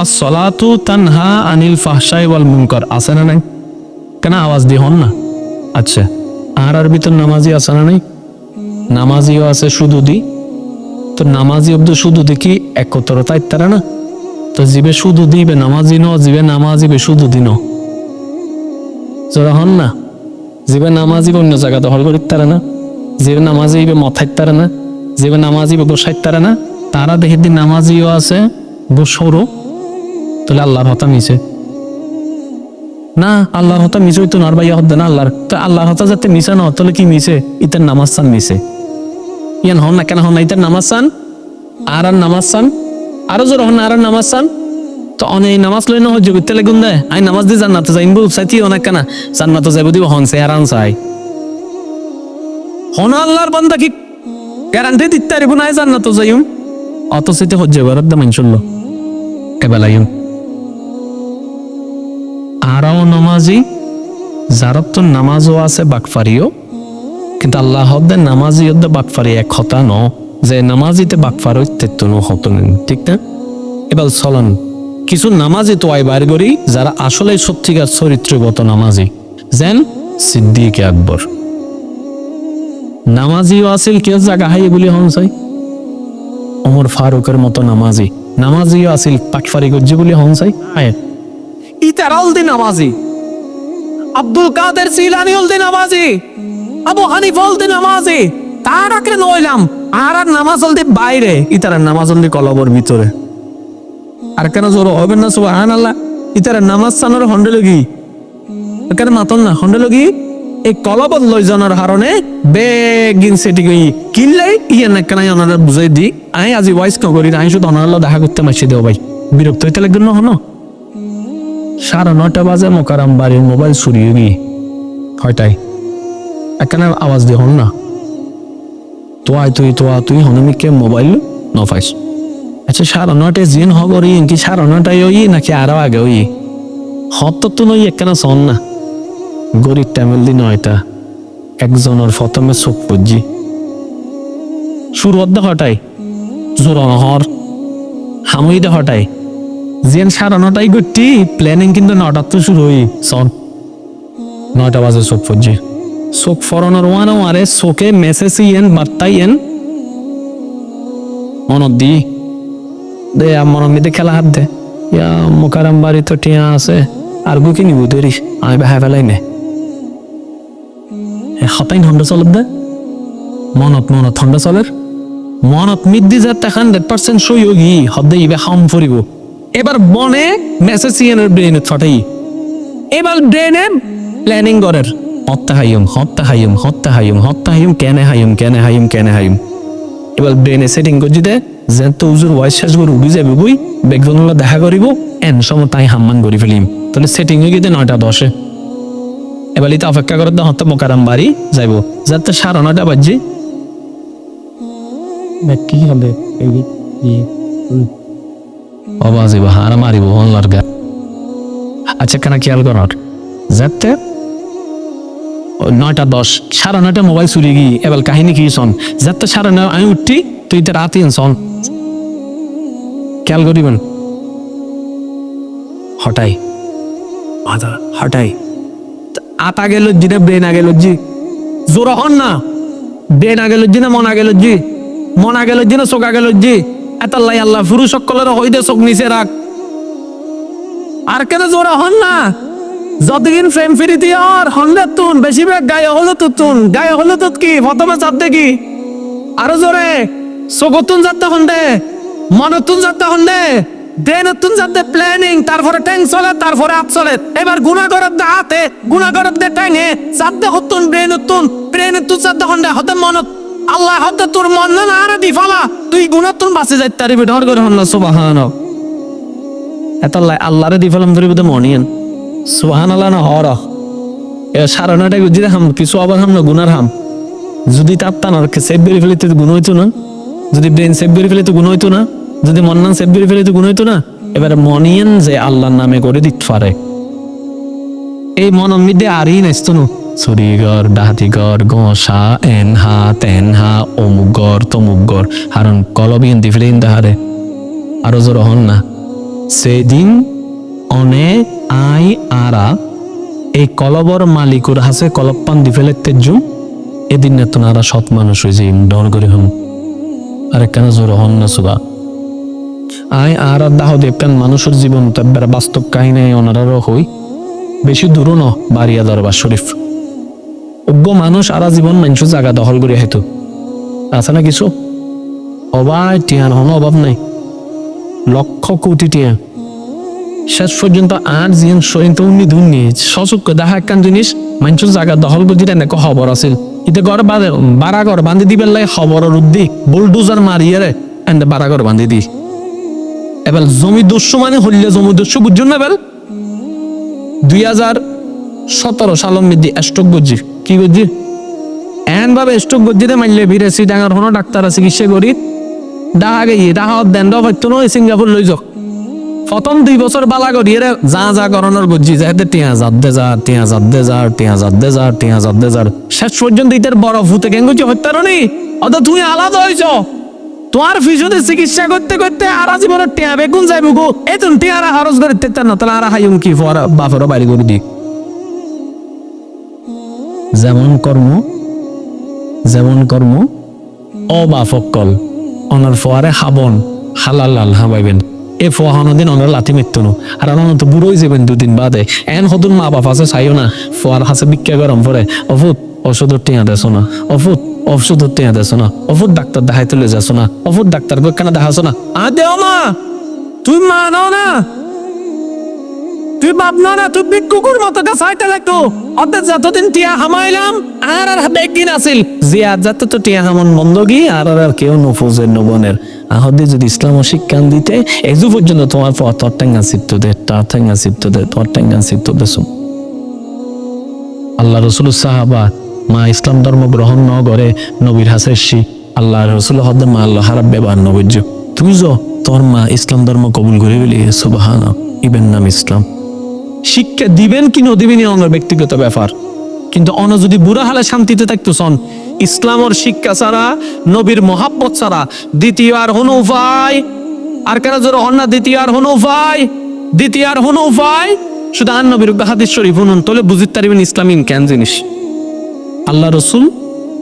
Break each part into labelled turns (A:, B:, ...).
A: আর সলাতু তানহা আনিল ফাহশাই ওয়াল মুনকার। আছে না নাই? কেন আওয়াজ দিয়ে হন না? আচ্ছা আর আর ভিতর নামাজি আছে না নাই? নামাজিও আছে শুধু দি তো নামাজি অব্দ শুধু দেখি একত্রতায় তারা না? তো জিবে শুধু দিবে নামাজি ন, জিবে নামাজিবে শুধু দিন জোরা হন না? জিবে নামাজি অন্য জায়গা দখল করি তারা না? জিবে নামাজি ইবে মথাই তারা না? জিবে নামাজি বসাই তারা না? তারা দেখে দিন নামাজিও আছে বসরও তাহলে আল্লাহর হতা মিছে। না, আল্লাহর হতা মিছে হইতো না ভাইয়া হদ্দে না আল্লাহর। তো আল্লাহর হতা যাতে মিছে না তাহলে কি মিছে? ইতার নামাজ চান মিছে। ইয়ান হন না, কেন হন না, ইতার নামাজ চান? আর আর নামাজ চান? আরও জোর হন আর নামাজ চান? তো অনেক নামাজ লই না হজ্জ করতে লাগুন দেয় আই নামাজ দিয়ে জান্নাতে যাইন বল চাইতি অনেক কেনা। জান্নাতে যাইব দিব, হন সে আরান চাই। হন আল্লাহর বান্দা কি গ্যারান্টি দিতে পারিব না জান্নাতে যাইম? অত সেতে হজ্জ করার দাম ইনশাল্লাহ এবেলাইম আরাও নামাজি যারত তো নামাজও আছে বাকফারিও, কিন্তু আল্লাহ নামাজি হদ্দে বাকফারি এক হতা ন, যে নামাজিতে বাকফার ঐত্যেত্ব ন হত ঠিক না? এবার চলন, কিছু নামাজি তো আই বাইর করি, যারা আসলে সত্যিকার চরিত্রগত নামাজি, যেন সিদ্দিক আকবর। নামাজিও আছিল, কেউ জাগা হাই বলি হন চাই। ওমর ফারুকের মতো নামাজি, নামাজিও আছিল, পাকফারি গজ্জি বলি হন চাই। আয় ইতার অলদি নামাজি আব্দুল কাদের সিলানি অলদি নামাজি আবু হানিফ অলদি নামাজি তার আগে নইলাম, আর আর নামাজ অলদি বাইরে ইতার নামাজ অলদি কলবর ভিতরে। আর কেন জোর হবে না সুবহান আল্লাহ নামাজ সানোর হন্ডে লগি কেন মাতন না হন্ডে লগি এই কলবত লই জানার হারণে বেগিন সেটি গই কিনলে ইয়ে না কেন ওনারা বুঝাই দি। আই আজি ভয়েস করি আই শুধু ওনার দেখা করতে মাসি দেও ভাই। বিরক্ত হইতে লাগবে না, হনো? সাড়ে নটা বাজে মোকারাম বাড়ির মোবাইল চুরিয়ে গিয়ে। হয়টাই এখানে আওয়াজ দিয়ে হন না। তোয়াই তুই, তোয়া তুই হনমিকে মোবাইল নফাইস। আচ্ছা সাড়ে নটায় জিন হগর ইন কি সাড়ে নটায় ওই নাকি আরও আগে ওই হত তো নই একখানা শোন না। গরিব ট্যামেল দি নয়টা। একজনের ফতমে চোখ পজি শুরু হটাই। জোর হর। হামুই দে হটাই। জিয়ান সাড়ে নটায় গটি প্ল্যানিং কিন্তু নটার তো শুরু হই। সন নয়টা বাজে চোখ পজি চোখ ফরনের ওয়ানো আরে চোখে মেসেজ ইয়েন বার্তাই এন মনত দি। দে, আমার মিদে খেলা হাত দে। ইয়া, মোকারাম বাড়ি তো টিয়া আছে। আর গুকি নিব দেরিস আমি বাহাই ফেলাই নে। হতাইন হন্ডা চলত দে। মনত মনত হন্ডা চলের। মনত মিদ্দি যাতে হান্ড্রেড পার্সেন্ট সই গি হদ্দে ইবে হাম ফুরিব। এবার মেসেজ ইয়ানের ব্রেনে ছটাই। এবার ব্রেনে প্ল্যানিং করের। হত্যা হাইম হত্যা হাইম হত্যা হাইম হত্যা হাইম কেনে হাইম কেনে হাইম কেনে হাইম এবার ব্রেনে সেটিং করছি দে, যেন তো উজুর ভয়েস শেষ করে উঠি যাবে বই বেগজনগুলো দেখা করিব, এন সময় তাই হাম্মান করি ফেলিম। তাহলে সেটিং হয়ে গিয়ে নয়টা দশে। এবার ইতে অপেক্ষা করে দে হত্যা মোকারাম বাড়ি যাইব। যাতে সাড়ে নয়টা বাজছে। কি হবে অবাজিব হারা মারিব হল্লার গা। আচ্ছা কেন খেয়াল করার যাতে নয়টা দশ, সাড়ে নয়টা মোবাইল চুরি গিয়ে, এবার কাহিনী কি শোন? যাতে সাড়ে নয়, আমি উঠি তুই তো রাতে শোন। খেয়াল করিবেন। হটাই। আদা হটাই। আত আগে লজ্জি না ব্রেন আগে লজ্জি জোর হন না। ব্রেন আগে লজ্জি না, মন আগে লজ্জি মন আগে লজ্জি না চোখ আগে লজ্জি এতাল্লাই আল্লাহ পুরুষ সকলের হইদে চোখ নিচে রাখ। আর কেন জোরে হন না? যতদিন ফ্রেম ফিরি দিয়ে আর হলে তুন, বেশিরভাগ গায়ে হলো তো তুন। গায়ে হলো তো কি? প্রথমে চাপ কি? আরও জোরে। চোখতুন যাতে হন্দে মনতুন যাতে হন্দে ব্রেনতুন যাতে প্ল্যানিং তারপরে ট্যাং চলে, তারপরে হাত চলে। এবার গুণাগরের দে হাতে গুণাগরের দে ট্যাঙে চাপতে হতুন ব্রেনতুন ব্রেনতুন যাতে হন্দে হতে মনত। আল্লাহ হতে তোর মন না আরে দি ফালা। তুই গুণাতুন বাঁচে যাইতে পারবি ঢর করে হন সুবাহান এত আল্লাহরে দি ফেলাম বোধ মনিয়েন। সুহান আল্লাহ না, হর। এ নয়টায় বুঝি হাম কিছু আবার হাম না গুনার হাম যদি তার তানার সেভ বেরি ফেলিতে গুণ হইতো না। যদি ব্রেন সেভ বেরি ফেলিতে গুণ হইতো না। যদি মন্নান সেভ বেরি ফেলিতে গুণ হইতো না। এবারে মনিয়েন যে আল্লাহর নামে করে দিতে পারে এই মন মিদে আরই নাইতো না। চুরিগর ডাহাতিগর হা তেন হা অমুক গর তমুক গর হারণ কলবিন দিফিলিন দাহারে আরও জোর হন না। সেদিন অনে আই আরা এই কলবর মালিকুর হাসে কলপ্পান দি ফেলে তেজুম। এদিন না তোনারা সৎ মানুষ হয়েছে ডর করে হন আর কেন জোর হন না সুবা আই আর দাহ দেবকান মানুষের জীবন তাব্বার বাস্তব কাহিনী ওনারারও হই বেশি দূরও ন বাড়িয়া দরবার শরীফ অজ্ঞ মানুষ আরা জীবন মানুষ জায়গা দখল করে হেতু। আছে না কিছু? অবাই টিয়ার হন অভাব নাই। লক্ষ কোটি টিয়া। শেষ পর্যন্ত আর জিন সরিন্ত উন্নি ধুন্নি সচক্ষ দেখা একখান জিনিস মানুষের জায়গা দখল করে দিতে এনেক খবর আছিল। ইতে ঘর বাঁধে বাড়া ঘর বান্ধি দিবেন লাই খবরের উদ্দি বুলডোজার মারিয়ে রে এন্ড বাড়া ঘর বান্ধি দি। এবার জমি দস্যু মানে হইলে জমি দস্যু বুঝছেন না এবার দুই হাজার সতেরো সালের মধ্যে স্টক বুঝছি কি বুঝছি এন ভাবে স্টক বুঝিতে মানলে বিরেসি ডাঙর হনো ডাক্তার চিকিৎসা করি ডাহা গিয়ে ডাহা দেন হয়তো নয় সিঙ্গাপুর লই যাও প্রথম দুই বছর বালা করি এরে যা যা করণের বুঝছি যে এতে টিয়া দে যা টিয়া দে যা টিয়া যাদ্দে যা টিয়া যাদ্দে যা। শেষ পর্যন্ত ইতার বরফ হুতে কেন করছি হত্যার নি অত তুই আলাদা হয়েছ তোমার ফিজনে চিকিৎসা করতে করতে আর জীবনে টিয়া বেগুন যাই বুকু। এই তুমি টিয়ারা খরচ করে তেতার না তাহলে আর হাইম কি ফর বাপেরও বাড়ি করে দি যেমন কর্ম যেমন কর্ম অবাফকল অনার ফোয়ারে হাবন, হালাল লাল হাবাইবেন। এ ফোয়াহানো দিন অনার লাথি মৃত্যুনো আর অনন্ত তো বুড়োই যাবেন দুদিন বাদে। এন হতুন মা বাপ আছে, চাইও না। ফোয়ার হাসে বিক্রিয়া গরম পরে। অফুত ওষুধের টিয়া দেছ না। অফুত ওষুধের টিয়া দেছ না। অফুত ডাক্তার দেখাইতে লয়ে যাচ্ছ না। অফুত ডাক্তার কেন দেখাছ না। আ দেও না তুই মানো না! তুই বাপ না তুই বিগ কুকুর মতো গা সাইতে লাগতো। অর্ধেক যতদিন টিয়া হামাইলাম, আর আর একদিন আছিল। যে আজ যাতে তো টিয়া হামন বন্ধ গি আর আর আর কেউ নফুজের নবনের। আহদি যদি ইসলাম ও শিক্ষান দিতে এজু পর্যন্ত তোমার পর তোর টেঙ্গা সিপ্ত দে, তার টেঙ্গা সিপ্ত দে, তোর টেঙ্গা সিপ্ত দেছো আল্লাহ রসুল সাহাবা, মা ইসলাম ধর্ম গ্রহণ ন করে, নবীর হাসের শি আল্লাহ রসুল হদ্দ মা আল্লাহ হারাব ব্যবহার নবীর্য তুমি যো, তোর মা ইসলাম ধর্ম কবুল করে বলি সুবাহান ইবেন নাম ইসলাম। শিক্ষা দিবেন কি ন দিবেন অন্য ব্যক্তিগত ব্যাপার। কিন্তু অন্য যদি বুড়া হালে শান্তিতে থাকতো সন, ইসলামর শিক্ষা ছাড়া, নবীর মহাব্বত ছাড়া, দ্বিতীয় আর হন উপায়। আর কেন জোর হন না, দ্বিতীয় আর হন উপায়। দ্বিতীয় আর হন উপায়। শুধু আর নবীর হাদিস শরীফ হুনুন তোলে বুঝিতে পারিবেন ইসলাম ইন কেন জিনিস। আল্লাহ রসুল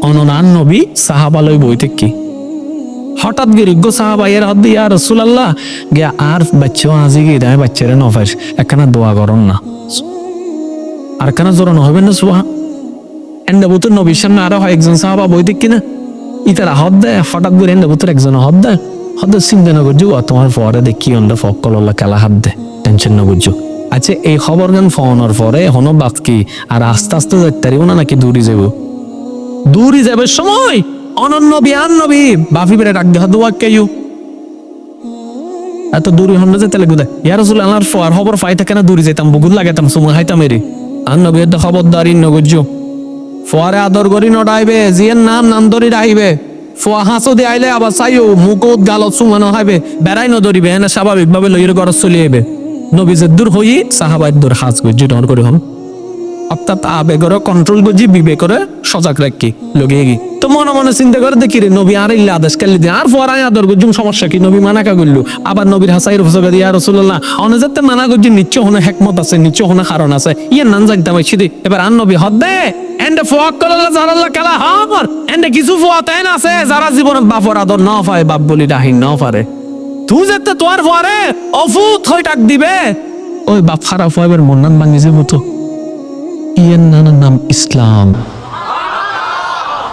A: অননান নবী সাহাবালয় বইতে কি? হঠাৎ গিরিজ্ঞ সাহাবাইয়ের হাত দিয়ে আর রসুল আল্লাহ গিয়া, আর বাচ্চা, আজি গিয়ে দেয় বাচ্চারে নফাইস একখানা দোয়া করন না। আর কেন জোরানো হবে না সুহা এন্ডা বুতুর নবীর সামনে আরও হয় একজন সাহাবা বই দিক কিনা? ইতারা হদ দেয়, হঠাৎ করে এন্ডা বুতুর একজন হদ দেয়। হদ চিন্তা না করছ তোমার পরে দেখি অন্য ফকল খেলা হাত দে টেনশন না করছ আচ্ছা এই খবর গান ফোনের পরে? হনো বাকি আর আস্তে আস্তে যাইতে না নাকি দূরে যাব দূরে যাবে সময় অনন্য বিয়ান নবী। বাফি বেড়ে ডাক দেহ দোয়া কেউ এত দূরে হন না যেতে লাগবে ইয়ার খবর ফাই থাকে না, দূরে যেতাম বুগুল লাগাতাম সুমা হাইতাম এরি আর নবী এত খবরদারি নগজ্য ফোয়ারে আদর করি নডাইবে, জিয়ের নাম নাম ধরি ফোয়া হাসো দিয়ে আইলে আবার চাইও, মুকুত গালত সুমানো হাইবে। বেড়াই নদরিবে, এনে স্বাভাবিক ভাবে লইয়ের ঘর চলে আইবে নবী যে দূর হই সাহাবাই দূর হাস গজ্জি ডর করে হন। অর্থাৎ আবেগর কন্ট্রোল করছি বিবেকরে সজাগ রাখি লগে গি তো মনে মনে চিন্তা করে দেখি রে নবী আর ইল্লা আদেশ কালি দিয়ে আর ফরাই আদর করছুম সমস্যা কি, নবী মানা কা করলু আবার নবীর হাসাই রফসকা দিয়া রসুল্লাহ অনে যাতে মানা করছি নিশ্চয় হনে হেকমত আছে, নিশ্চয় হনে কারণ আছে। ইয়ে নান জানতে জানতাম সিদি এবার আর নবী, হদ দে! এন্ডে ফোয়াক কলাল্লা জারাল্লা কালা হামর এন্ডে কিছু ফোয়া তাই না আছে যারা জীবনে বাপর আদর না পায় বাপ বলি ডাহিন না পারে তুই যাতে তোর ফরে অফুত হয়ে ডাক দিবে। ওই বাপ খারাপ হয় মন্নান ভাঙিছে মতো ইয়ের নানার নাম ইসলাম